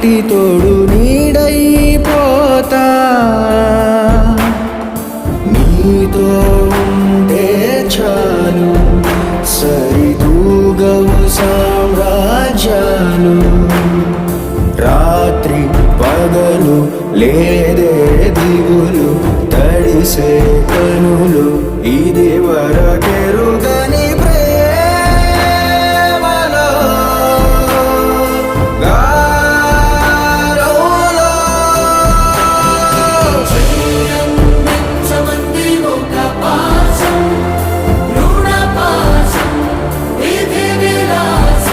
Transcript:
సాటి తోడు నీడైపోతా. నీతో ఉంటే చాలు సరిదూగవు సామ్రాజ్యాలు. రాత్రి పగలు లేదే దిగులు తడిసే